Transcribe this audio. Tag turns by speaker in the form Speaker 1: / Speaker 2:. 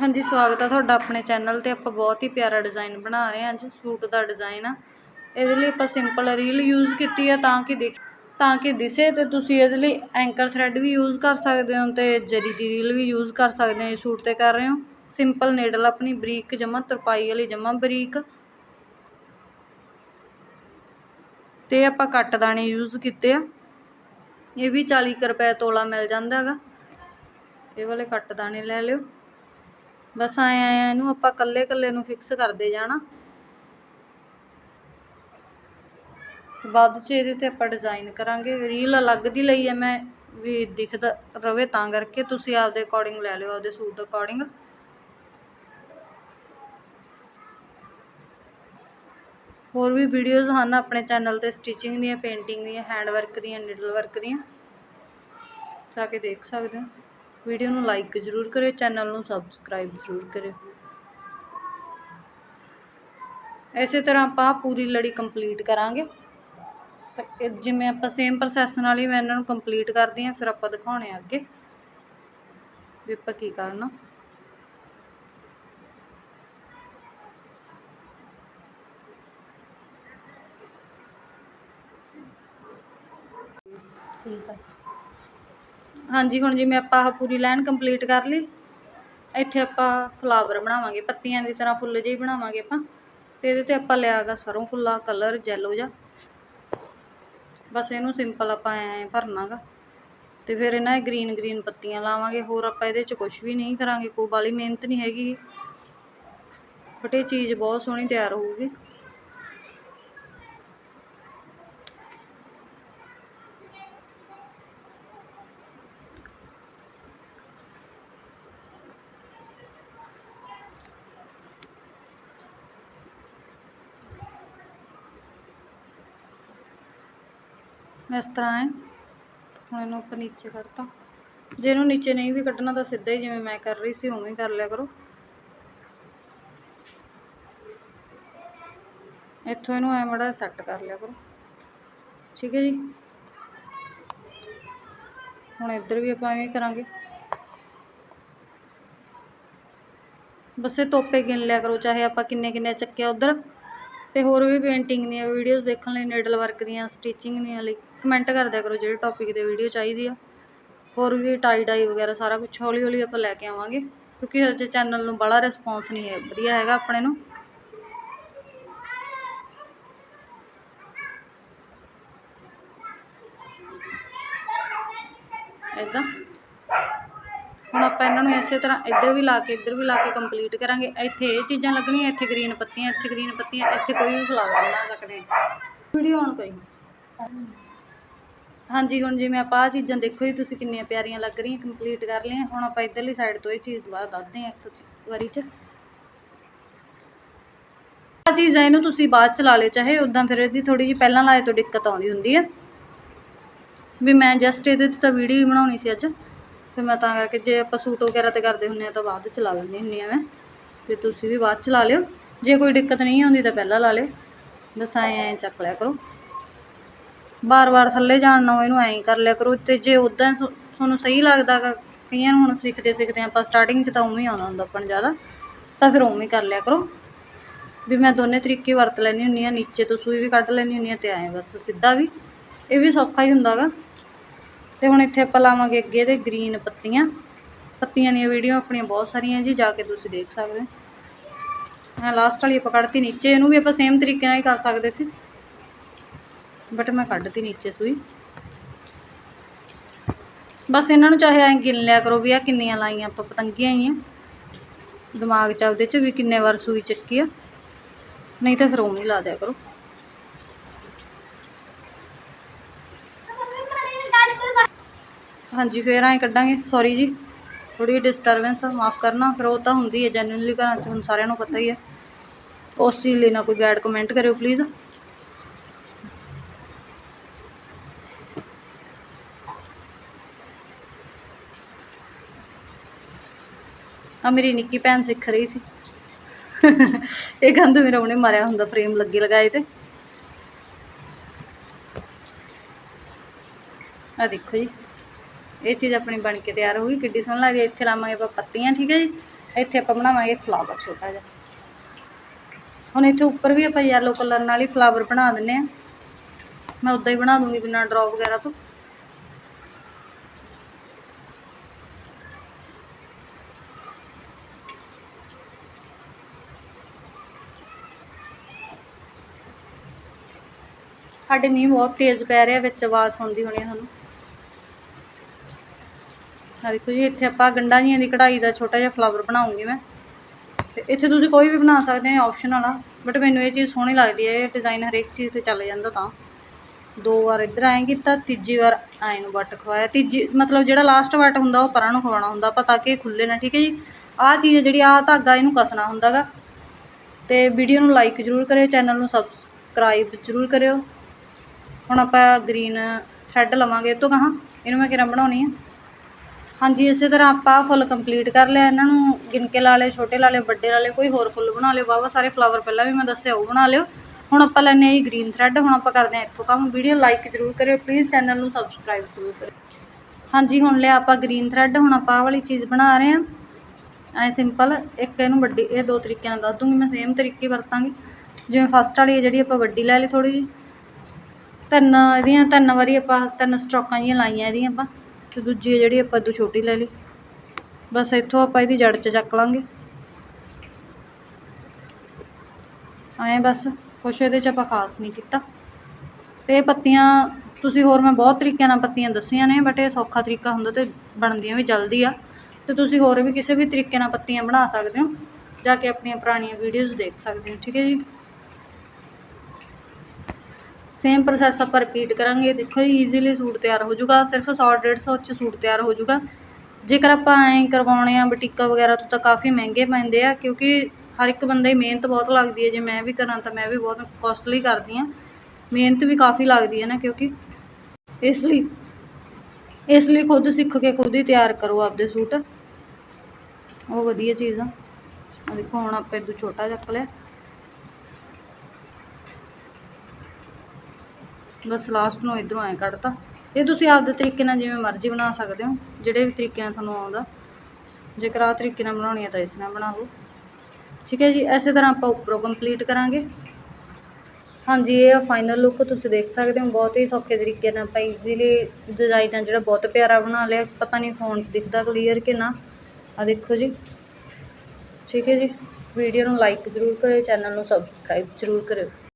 Speaker 1: ਹਾਂਜੀ, ਸਵਾਗਤ ਆ ਤੁਹਾਡਾ ਆਪਣੇ ਚੈਨਲ ਤੇ। ਆਪਾਂ ਬਹੁਤ ਹੀ ਪਿਆਰਾ ਡਿਜ਼ਾਈਨ ਬਣਾ ਰਹੇ ਹਾਂ ਅੱਜ, ਸੂਟ ਦਾ ਡਿਜ਼ਾਈਨ ਆ। ਇਹਦੇ ਲਈ ਆਪਾਂ ਸਿੰਪਲ ਰੀਲ ਯੂਜ਼ ਕੀਤੀ ਆ ਤਾਂ ਕਿ ਦਿਖ ਤਾਂ ਕਿ ਦਿਸੇ ਤੇ ਤੁਸੀਂ ਇਹਦੇ ਲਈ ਐਂਕਰ ਥ੍ਰੈਡ ਵੀ ਯੂਜ਼ ਕਰ ਸਕਦੇ ਹੋ ਤੇ ਜਰੀ ਦੀ ਰੀਲ ਵੀ ਯੂਜ਼ ਕਰ ਸਕਦੇ ਹੋ, ਇਹ ਸੂਟ ਤੇ ਕਰ ਰਹੇ ਹੋ। ਸਿੰਪਲ ਨੀਡਲ ਆਪਣੀ ਬਰੀਕ ਜਮਾ ਤਰਪਾਈ ਵਾਲੀ ਜਮਾ ਬਰੀਕ। ਤੇ ਆਪਾਂ ਕੱਟ ਦਾਣੇ ਯੂਜ਼ ਕੀਤੇ ਆ। ਇਹ ਵੀ 40 ਕੁ ਰੁਪਏ ਤੋਲਾ ਮਿਲ ਜਾਂਦਾ ਹੈਗਾ। ਇਹ ਵਾਲੇ ਕੱਟ ਦਾਣੇ ਲੈ ਲਿਓ। ਬਸ ਆਏ ਆਏ ਇਹਨੂੰ ਆਪਾਂ ਕੱਲੇ ਕੱਲੇ ਨੂੰ ਫਿਕਸ ਕਰਦੇ ਜਾਣਾ। ਤੇ ਬਾਅਦ ਚ ਇਹਦੇ ਤੇ ਆਪਾਂ ਡਿਜ਼ਾਈਨ ਕਰਾਂਗੇ। ਰੀਲ ਅਲੱਗ ਦੀ ਲਈ ਹੈ ਮੈਂ ਵੀ ਦਿਖਦਾ ਰਵੇ ਤਾਂ ਕਰਕੇ। ਤੁਸੀਂ ਆਪਦੇ ਅਕੋਰਡਿੰਗ ਲੈ ਲਿਓ, ਆਪਦੇ ਸੂਟ ਅਕੋਰਡਿੰਗ ਹੋਰ ਵੀ ਵੀਡੀਓਜ਼ ਹਨ ਆਪਣੇ ਚੈਨਲ ਤੇ ਸਟਿਚਿੰਗ ਦੀਆਂ ਪੇਂਟਿੰਗ ਦੀਆਂ ਹੈਂਡ ਵਰਕ ਦੀਆਂ ਨਿਡਲ ਵਰਕ ਦੀਆਂ। ਜਾ ਕੇ ਦੇਖ ਸਕਦੇ ਹੋ। ਵੀਡੀਓ ਨੂੰ ਲਾਈਕ ਜ਼ਰੂਰ ਕਰਿਓ, ਚੈਨਲ ਨੂੰ ਸਬਸਕ੍ਰਾਈਬ ਜ਼ਰੂਰ ਕਰਿਓ। ਇਸੇ ਤਰ੍ਹਾਂ ਆਪਾਂ ਪੂਰੀ ਲੜੀ ਕੰਪਲੀਟ ਕਰਾਂਗੇ। ਤਾਂ ਜਿਵੇਂ ਆਪਾਂ ਸੇਮ ਪ੍ਰੋਸੈਸ ਨਾਲ ਹੀ ਮੈਂ ਇਹਨਾਂ ਨੂੰ ਕੰਪਲੀਟ ਕਰਦੀ ਹਾਂ, ਫਿਰ ਆਪਾਂ ਦਿਖਾਉਣੇ ਆ ਅੱਗੇ ਵੀ ਆਪਾਂ ਕੀ ਕਰਨਾ
Speaker 2: ਠੀਕ ਹੈ
Speaker 1: ਹਾਂਜੀ, ਹੁਣ ਜਿਵੇਂ ਆਪਾਂ ਆਹ ਪੂਰੀ ਲਾਈਨ ਕੰਪਲੀਟ ਕਰ ਲਈ, ਇੱਥੇ ਆਪਾਂ ਫਲਾਵਰ ਬਣਾਵਾਂਗੇ, ਪੱਤੀਆਂ ਦੀ ਤਰ੍ਹਾਂ ਫੁੱਲ ਜਿਹੇ ਬਣਾਵਾਂਗੇ ਆਪਾਂ, ਤੇ ਇਹਦੇ ਤੇ ਆਪਾਂ ਲਿਆਗਾ ਸਰੋਂ ਫੁੱਲਾ ਕਲਰ ਜੈਲੋ ਜਿਹਾ। ਬਸ ਇਹਨੂੰ ਸਿੰਪਲ ਆਪਾਂ ਐ ਭਰਨਾਗਾ, ਤੇ ਫਿਰ ਇਹਨਾਂ ਗ੍ਰੀਨ ਗ੍ਰੀਨ ਪੱਤੀਆਂ ਲਾਵਾਂਗੇ, ਹੋਰ ਆਪਾਂ ਇਹਦੇ 'ਚ ਕੁਝ ਵੀ ਨਹੀਂ ਕਰਾਂਗੇ, ਕੋਈ ਵਾਲੀ ਮਿਹਨਤ ਨਹੀਂ ਹੈਗੀ। ਬਟ ਇਹ ਚੀਜ਼ ਬਹੁਤ ਸੋਹਣੀ ਤਿਆਰ ਹੋਊਗੀ। ਇਸ ਤਰ੍ਹਾਂ ਹੈ। ਹੁਣ ਇਹਨੂੰ ਆਪਾਂ ਨੀਚੇ ਕੱਢਤਾ। ਜੇ ਇਹਨੂੰ ਨੀਚੇ ਨਹੀਂ ਵੀ ਕੱਢਣਾ ਤਾਂ ਸਿੱਧਾ ਹੀ ਜਿਵੇਂ ਮੈਂ ਕਰ ਰਹੀ ਸੀ, ਉਵੇਂ ਹੀ ਕਰ ਲਿਆ ਕਰੋ। ਇੱਥੋਂ ਇਹਨੂੰ ਐ ਮੜਾ ਸੈੱਟ ਕਰ ਲਿਆ ਕਰੋ। ਠੀਕ ਹੈ ਜੀ। ਹੁਣ ਇੱਧਰ ਵੀ ਆਪਾਂ ਐਵੇਂ ਕਰਾਂਗੇ। ਬਸ ਇਹ ਤੋਪੇ ਗਿਣ ਲਿਆ ਕਰੋ, ਚਾਹੇ ਆਪਾਂ ਕਿੰਨੇ ਕਿੰਨੇ ਚੱਕਿਆ ਉਧਰ। ਤੇ ਹੋਰ ਵੀ ਪੇਂਟਿੰਗ ਦੀਆਂ ਵੀਡੀਓਜ਼ ਦੇਖਣ ਲਈ ਨੀਡਲ ਵਰਕ ਦੀਆਂ ਸਟਿਚਿੰਗ ਦੀਆਂ ਲਈ। ਕਮੈਂਟ ਕਰ ਦਿਆ ਕਰੋ ਜਿਹੜੇ ਟੌਪਿਕ ਤੇ ਵੀਡੀਓ ਚਾਹੀਦੀ ਆ। ਹੋਰ ਵੀ ਟਾਈ ਡਾਈ ਵਗੈਰਾ ਸਾਰਾ ਕੁਝ ਹੌਲੀ ਹੌਲੀ ਆਪਾਂ ਲੈ ਕੇ ਆਵਾਂਗੇ, ਕਿਉਂਕਿ ਹਜੇ ਚੈਨਲ ਨੂੰ ਬੜਾ ਰਿਸਪੌਂਸ ਨਹੀਂ ਹੈ, ਵਧੀਆ ਹੈਗਾ ਆਪਣੇ ਨੂੰ। ਇਦਾਂ ਹੁਣ ਆਪਾਂ ਇਹਨਾਂ ਨੂੰ ਇਸੇ ਤਰ੍ਹਾਂ ਇੱਧਰ ਵੀ ਲਾ ਕੇ, ਇੱਧਰ ਵੀ ਲਾ ਕੇ ਕੰਪਲੀਟ ਕਰਾਂਗੇ। ਇੱਥੇ ਇਹ ਚੀਜ਼ਾਂ ਲੱਗਣੀਆਂ, ਇੱਥੇ ਗ੍ਰੀਨ ਪੱਤੀਆਂ, ਇੱਥੇ ਗ੍ਰੀਨ ਪੱਤੀਆਂ, ਇੱਥੇ ਕੋਈ ਵੀ ਫਲਾਵਰ ਬਣਾ ਸਕਦੇ। ਹਾਂ ਵੀਡੀਓ ਆਨ ਕਰੀ। ਹਾਂਜੀ, ਹੁਣ ਜਿਵੇਂ ਆਪਾਂ ਆਹ ਚੀਜ਼ਾਂ ਦੇਖੋ ਜੀ, ਤੁਸੀਂ ਕਿੰਨੀਆਂ ਪਿਆਰੀਆਂ ਲੱਗ ਰਹੀਆਂ ਕੰਪਲੀਟ ਕਰ ਲਈਆਂ। ਹੁਣ ਆਪਾਂ ਇੱਧਰਲੀ ਸਾਈਡ ਤੋਂ ਇਹ ਚੀਜ਼ ਦੁਬਾਰਾ ਦੱਸਦੇ ਹਾਂ ਇੱਕ ਵਾਰੀ ਚ। ਆਹ ਚੀਜ਼ ਆ, ਇਹਨੂੰ ਤੁਸੀਂ ਬਾਅਦ ਚ ਲਾ ਲਿਓ, ਚਾਹੇ ਉਦਾਂ ਫਿਰ ਇਹਦੀ ਥੋੜੀ ਜਿਹੀ ਪਹਿਲਾਂ ਲਾਏ ਤੋਂ ਦਿੱਕਤ ਆਉਂਦੀ ਹੁੰਦੀ ਹੈ ਵੀ ਮੈਂ ਜਸਟ ਇਹਦੇ ਤੇ ਤਾਂ ਵੀਡੀਓ ਹੀ ਬਣਾਉਣੀ ਸੀ ਅੱਜ। ਫਿਰ ਮੈਂ ਤਾਂ ਕਰਕੇ ਜੇ ਆਪਾਂ ਸੂਟ ਵਗੈਰਾ ਤੇ ਕਰਦੇ ਹੁੰਨੇ ਆ, ਤਾਂ ਬਾਅਦ ਚ ਲਾ ਲੈਂਦੀ ਹੁੰਨੀ ਆ ਮੈਂ। ਤੇ ਤੁਸੀਂ ਵੀ ਬਾਅਦ ਚ ਲਾ ਲਿਓ। ਜੇ ਕੋਈ ਦਿੱਕਤ ਨਹੀਂ ਆਉਂਦੀ ਤਾਂ ਪਹਿਲਾਂ ਲਾ ਲਿਓ। ਬਸ ਐਂ ਐਂ ਚੱਕ ਲਿਆ ਕਰੋ। ਬਾਰ-ਬਾਰ ਥੱਲੇ ਜਾਣ ਨਾਲ ਇਹਨੂੰ ਐਂ ਕਰ ਲਿਆ ਕਰੋ ਤੇ ਜੇ ਉਦਾਂ ਤੁਹਾਨੂੰ ਸਹੀ ਲੱਗਦਾ ਗਾ, ਕਈਆਂ ਨੂੰ ਹੁਣ ਸਿੱਖਦੇ ਸਿੱਖਦੇ ਆਪਾਂ ਸਟਾਰਟਿੰਗ 'ਚ ਤਾਂ ਉਵੇਂ ਹੀ ਆਉਂਦਾ ਹੁੰਦਾ ਆਪਾਂ ਨੂੰ ਜ਼ਿਆਦਾ, ਤਾਂ ਫਿਰ ਉਵੇਂ ਕਰ ਲਿਆ ਕਰੋ। ਵੀ ਮੈਂ ਦੋਨੇ ਤਰੀਕੇ ਵਰਤ ਲੈਣੀ ਹੁੰਨੀ ਆ ਨੀਚੇ ਤੋਂ ਸੂਈ ਵੀ ਕੱਢ ਲੈਣੀ ਹੁੰਨੀ ਆ ਤੇ ਐਂ ਬਸ ਸਿੱਧਾ ਵੀ, ਇਹ ਵੀ ਸੌਖਾ ਹੀ ਹੁੰਦਾ ਗਾ। ਤੇ ਹੁਣ ਇੱਥੇ ਆਪਾਂ ਲਾਵਾਂਗੇ ਅੱਗੇ ਦੇ ਗ੍ਰੀਨ ਪੱਤੀਆਂ ਪੱਤੀਆਂ ਦੀਆਂ ਵੀਡੀਓ ਆਪਣੀਆਂ ਬਹੁਤ ਸਾਰੀਆਂ ਜੀ, ਜਾ ਕੇ ਤੁਸੀਂ ਦੇਖ ਸਕਦੇ ਹੋ। ਮੈਂ ਲਾਸਟ ਵਾਲੀ ਆਪਾਂ ਕੱਢਤੀ, ਨੀਚੇ ਇਹਨੂੰ ਵੀ ਆਪਾਂ ਸੇਮ ਤਰੀਕੇ ਨਾਲ ਹੀ ਕਰ ਸਕਦੇ ਸੀ। ਬਟ ਮੈਂ ਕੱਢਤੀ ਨੀਚੇ ਸੂਈ। ਬਸ ਇਹਨਾਂ ਨੂੰ ਚਾਹੇ ਐਂ ਗਿਣ ਲਿਆ ਕਰੋ ਵੀ ਆ ਕਿੰਨੀਆਂ ਲਾਈਆਂ, ਆਪਾਂ ਪਤੰਗੀਆਂ ਹੀ ਆ। ਦਿਮਾਗ ਚ ਆਪਦੇ ਚ ਵੀ ਕਿੰਨੇ ਵਾਰ ਸੂਈ ਚੱਕੀ ਆ। ਨਹੀਂ ਤਾਂ ਫਿਰ ਉਵੇਂ ਹੀ ਲਾ ਦਿਆ ਕਰੋ। ਹਾਂਜੀ, ਫੇਰ ਐਂ ਕੱਢਾਂਗੇ। ਸੌਰੀ ਜੀ ਥੋੜੀ ਡਿਸਟਰਬੈਂਸ ਮਾਫ ਕਰਨਾ। ਫਿਰ ਉਹ ਤਾਂ ਹੁੰਦੀ ਹੈ ਜੈਨੂਇਨਲੀ ਘਰਾਂ 'ਚ ਹੁਣ ਸਾਰਿਆਂ ਨੂੰ ਪਤਾ ਹੀ ਹੈ ਉਸ ਚੀਜ਼ ਲਈ ਨਾ ਕੋਈ ਬੈਡ ਕਮੈਂਟ ਕਰਿਓ ਪਲੀਜ਼ ਆ ਮੇਰੀ ਨਿੱਕੀ ਭੈਣ ਸਿੱਖ ਰਹੀ ਸੀ। ਇਹ ਗੰਦ ਮੇਰਾ ਉਹਨੇ ਮਾਰਿਆ ਹੁੰਦਾ ਫਰੇਮ ਲੱਗੇ ਲਗਾਏ ਤੇ। ਆ ਦੇਖੋ ਜੀ, ਇਹ ਚੀਜ਼ ਆਪਣੀ ਬਣ ਕੇ ਤਿਆਰ ਹੋ ਗਈ, ਕਿੱਡੀ ਸੋਹਣੀ ਲੱਗਦੀ ਇੱਥੇ ਲਾਵਾਂਗੇ ਆਪਾਂ ਪੱਤੀਆਂ, ਠੀਕ ਹੈ ਜੀ। ਇੱਥੇ ਆਪਾਂ ਬਣਾਵਾਂਗੇ ਫਲਾਵਰ ਛੋਟਾ ਜਿਹਾ। ਹੁਣ ਇੱਥੇ ਉੱਪਰ ਵੀ ਆਪਾਂ ਯੈਲੋ ਕਲਰ ਨਾਲ ਹੀ ਫਲਾਵਰ ਬਣਾ ਦਿੰਨੇ ਆ। ਮੈਂ ਉਦਾਂ ਹੀ ਬਣਾ ਦੂੰਗੀ ਬਿਨਾਂ ਡ੍ਰੌਪ ਵਗੈਰਾ ਤੋਂ। ਸਾਡੇ ਮੀਂਹ ਬਹੁਤ ਤੇਜ਼ ਪੈ ਰਿਹਾ, ਵਿੱਚ ਆਵਾਜ਼ ਸੁਣਦੀ ਹੋਣੀ ਆ ਤੁਹਾਨੂੰ ਆ ਦੇਖੋ ਜੀ, ਇੱਥੇ ਆਪਾਂ ਗੰਢਾਂ ਜੀਆਂ ਦੀ ਕਢਾਈ ਦਾ ਛੋਟਾ ਜਿਹਾ ਫਲਾਵਰ ਬਣਾਉਂਗੀ ਮੈਂ। ਤੇ ਇੱਥੇ ਤੁਸੀਂ ਕੋਈ ਵੀ ਬਣਾ ਸਕਦੇ ਹੋ ਆਪਸ਼ਨਲ ਆ ਬਟ ਮੈਨੂੰ ਇਹ ਚੀਜ਼ ਸੋਹਣੀ ਲੱਗਦੀ ਹੈ ਇਹ ਡਿਜ਼ਾਈਨ ਹਰੇਕ ਚੀਜ਼ ਤੇ ਚੱਲ ਜਾਂਦਾ ਤਾਂ। ਦੋ ਵਾਰ ਇੱਧਰ ਐਂ ਕੀਤਾ, ਤੀਜੀ ਵਾਰ ਐਂ ਨੂੰ ਵੱਟ ਖਵਾਇਆ। ਤੀਜੀ, ਮਤਲਬ ਜਿਹੜਾ ਲਾਸਟ ਵੱਟ ਹੁੰਦਾ, ਉਹ ਪਰਾਂ ਨੂੰ ਖਵਾਉਣਾ ਹੁੰਦਾ, ਆਪਾਂ ਤਾਂ ਕਿ ਇਹ ਖੁੱਲੇ ਨਾ, ਠੀਕ ਹੈ ਜੀ? ਆਹ ਚੀਜ਼ ਜਿਹੜੀ, ਆਹ ਧਾਗਾ ਇਹਨੂੰ ਕਸਣਾ ਹੁੰਦਾਗਾ। ਤੇ ਵੀਡੀਓ ਨੂੰ ਲਾਈਕ ਜ਼ਰੂਰ ਕਰਿਓ ਚੈਨਲ ਨੂੰ ਸਬਸਕ੍ਰਾਈਬ ਜ਼ਰੂਰ ਕਰਿਓ। ਹੁਣ ਆਪਾਂ ਗ੍ਰੀਨ ਸ਼ੈੱਡ ਲਵਾਂਗੇ, ਇਹ ਤੋਂ ਕਹਾਂ ਇਹਨੂੰ ਮੈਂ ਕਿਰਾਂ ਬਣਾਉਣੀ ਆ? ਹਾਂਜੀ, ਇਸੇ ਤਰ੍ਹਾਂ ਆਪਾਂ ਫੁੱਲ ਕੰਪਲੀਟ ਕਰ ਲਿਆ, ਇਹਨਾਂ ਨੂੰ ਗਿਣ ਕੇ ਲਾ ਲਏ, ਛੋਟੇ ਲਾ ਲਏ, ਵੱਡੇ ਲਾ ਲਏ, ਕੋਈ ਹੋਰ ਫੁੱਲ ਬਣਾ ਲਿਓ ਵਾਵਾ ਸਾਰੇ ਫਲਾਵਰ ਪਹਿਲਾਂ ਵੀ ਮੈਂ ਦੱਸਿਆ, ਉਹ ਬਣਾ ਲਿਓ। ਹੁਣ ਆਪਾਂ ਲੈਣੇ ਆ ਜੀ ਗ੍ਰੀਨ ਥਰੈਡ ਹੁਣ ਆਪਾਂ ਕਰਦੇ ਆ ਇੱਥੋਂ ਕੰਮ। ਵੀਡੀਓ ਲਾਈਕ ਜ਼ਰੂਰ ਕਰਿਓ ਪਲੀਜ਼ ਚੈਨਲ ਨੂੰ ਸਬਸਕ੍ਰਾਈਬ ਜ਼ਰੂਰ ਕਰਿਓ। ਹਾਂਜੀ, ਹੁਣ ਲਿਆ ਆਪਾਂ ਗ੍ਰੀਨ ਥਰੈਡ ਹੁਣ ਆਪਾਂ ਆਹ ਵਾਲੀ ਚੀਜ਼ ਬਣਾ ਰਹੇ ਆ ਐ ਸਿੰਪਲ ਇੱਕ ਇਹਨੂੰ ਵੱਡੀ, ਇਹ ਦੋ ਤਰੀਕਿਆਂ ਨਾਲ ਦੱਸ ਦੂੰਗੀ, ਮੈਂ ਸੇਮ ਤਰੀਕੇ ਵਰਤਾਂਗੀ। ਜਿਵੇਂ ਫਸਟ ਵਾਲੀ ਹੈ ਜਿਹੜੀ ਆਪਾਂ ਵੱਡੀ ਲੈ ਲਈ ਥੋੜੀ ਜਿਹੀ। ਤਿੰਨ ਇਹਦੀਆਂ, ਤਿੰਨ ਵਾਰੀ ਆਪਾਂ ਤਿੰਨ ਸਟਰੋਕਾਂ ਜਿਹੀਆਂ ਲਾਈਆਂ ਇਹਦੀਆਂ ਆਪਾਂ, ਤੇ ਦੂਜੀ ਹੈ ਜਿਹੜੀ ਆਪਾਂ ਦੋ ਛੋਟੀ ਲੈ ਲਈ। ਬਸ ਇੱਥੋਂ ਆਪਾਂ ਇਹਦੀ ਜੜ 'ਚ ਚੱਕ ਲਾਂਗੇ। ਐਂ ਬਸ, ਕੁਛ ਇਹਦੇ 'ਚ ਆਪਾਂ ਖਾਸ ਨਹੀਂ ਕੀਤਾ। ਤੇ ਇਹ ਪੱਤੀਆਂ, ਤੁਸੀਂ ਹੋਰ ਮੈਂ ਬਹੁਤ ਤਰੀਕਿਆਂ ਨਾਲ ਪੱਤੀਆਂ ਦੱਸੀਆਂ ਨੇ ਬਟ ਇਹ ਸੌਖਾ ਤਰੀਕਾ ਹੁੰਦਾ ਤੇ ਬਣਦੀਆਂ ਵੀ ਜਲਦੀ ਆ। ਤੇ ਤੁਸੀਂ ਹੋਰ ਵੀ ਕਿਸੇ ਵੀ ਤਰੀਕੇ ਨਾਲ ਪੱਤੀਆਂ ਬਣਾ ਸਕਦੇ ਹੋ, ਜਾ ਕੇ ਆਪਣੀਆਂ ਪੁਰਾਣੀਆਂ ਵੀਡੀਓਜ਼ ਦੇਖ ਸਕਦੇ ਹੋ, ਠੀਕ ਹੈ ਜੀ? ਸੇਮ ਪ੍ਰੋਸੈਸ ਆਪਾਂ ਰਿਪੀਟ ਕਰਾਂਗੇ, ਦੇਖੋ ਜੀ ਈਜ਼ੀਲੀ ਸੂਟ ਤਿਆਰ ਹੋ ਜਾਊਗਾ, ਸਿਰਫ 100 150 ਚ ਸੂਟ ਤਿਆਰ ਹੋ ਜਾਊਗਾ। ਜੇਕਰ ਆਪਾਂ ਐਂ ਕਰਵਾਉਣੇ ਆ, ਬਟੀਕਾ ਵਗੈਰਾ ਤੋਂ ਤਾਂ ਕਾਫੀ ਮਹਿੰਗੇ ਪੈਂਦੇ ਆ, ਕਿਉਂਕਿ ਹਰ ਇੱਕ ਬੰਦੇ ਦੀ ਮਿਹਨਤ ਬਹੁਤ ਲੱਗਦੀ ਹੈ। ਜੇ ਮੈਂ ਵੀ ਕਰਾਂ ਤਾਂ ਮੈਂ ਵੀ ਬਹੁਤ ਕੋਸਟਲੀ ਕਰਦੀ ਆ ਮਿਹਨਤ ਵੀ ਕਾਫੀ ਲੱਗਦੀ ਹੈ ਨਾ, ਕਿਉਂਕਿ ਇਸ ਲਈ ਇਸ ਲਈ ਖੁਦ ਸਿੱਖ ਕੇ ਖੁਦ ਹੀ ਤਿਆਰ ਕਰੋ ਆਪਦੇ ਸੂਟ। ਉਹ ਵਧੀਆ ਚੀਜ਼ ਆ। ਦੇਖੋ, ਹੁਣ ਆਪਾਂ ਇਦੋਂ ਛੋਟਾ ਚੱਕ ਲਿਆ। ਬਸ ਲਾਸਟ ਨੂੰ ਇਧਰੋਂ ਐ ਕੱਢਤਾ। ਇਹ ਤੁਸੀਂ ਆਪਦੇ ਤਰੀਕੇ ਨਾਲ ਜਿਵੇਂ ਮਰਜ਼ੀ ਬਣਾ ਸਕਦੇ ਹੋ, ਜਿਹੜੇ ਵੀ ਤਰੀਕੇ ਨਾਲ ਤੁਹਾਨੂੰ ਆਉਂਦਾ। ਜੇਕਰ ਆਹ ਤਰੀਕੇ ਨਾਲ ਬਣਾਉਣੀ ਹੈ ਤਾਂ ਇਸ ਨਾਲ ਬਣਾ ਲਓ। ਠੀਕ ਹੈ ਜੀ ਐਸੇ ਤਰ੍ਹਾਂ ਆਪਾਂ ਉੱਪਰੋਂ ਕੰਪਲੀਟ ਕਰਾਂਗੇ। ਹਾਂਜੀ, ਇਹ ਫਾਈਨਲ ਲੁੱਕ ਤੁਸੀਂ ਦੇਖ ਸਕਦੇ ਹੋ, ਬਹੁਤ ਹੀ ਸੌਖੇ ਤਰੀਕੇ ਨਾਲ ਆਪਾਂ ਈਜ਼ੀਲੀ ਡਿਜ਼ਾਈਨ ਆ ਜਿਹੜਾ ਬਹੁਤ ਪਿਆਰਾ ਬਣਾ ਲਿਆ, ਪਤਾ ਨਹੀਂ ਫੋਨ 'ਚ ਦਿਖਦਾ ਕਲੀਅਰ ਕਿ ਨਾ। ਆ ਦੇਖੋ ਜੀ। ਠੀਕ ਹੈ ਜੀ ਵੀਡੀਓ ਨੂੰ ਲਾਈਕ ਜ਼ਰੂਰ ਕਰਿਓ ਚੈਨਲ ਨੂੰ ਸਬਸਕ੍ਰਾਈਬ ਜ਼ਰੂਰ ਕਰਿਓ।